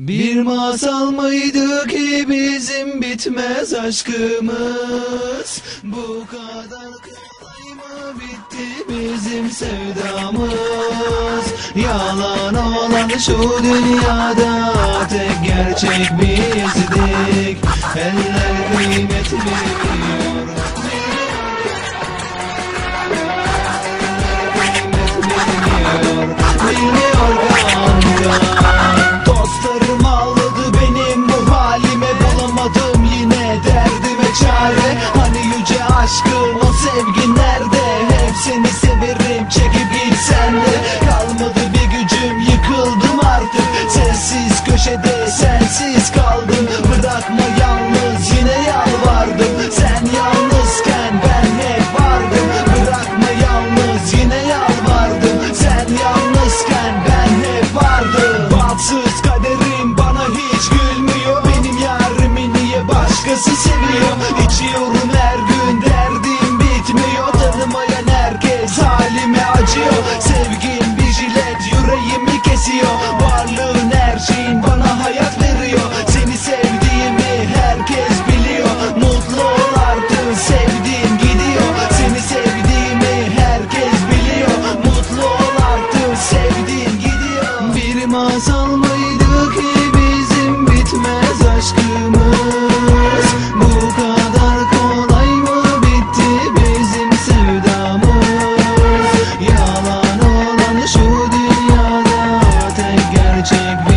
Bir masal mıydı ki bizim bitmez aşkımız? Bu kadar kolay mı bitti bizim sevdamız? Yalan olan şu dünyada tek gerçek bizdik Eller kıymet aşkım o sevgi nerede? Hep seni severim çekip gitsen de. Kalmadı bir gücüm yıkıldım artık. Sessiz köşede sensiz kaldım. Bırakma yalnız yine yalvardım. Sen yalnızken ben hep vardım. Bırakma yalnız yine yalvardım. Sen yalnızken ben hep vardım. Bahtsız kaderim bana hiç gülmüyor. Benim yarimi niye başkası seviyor? İçiyorum tek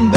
I'm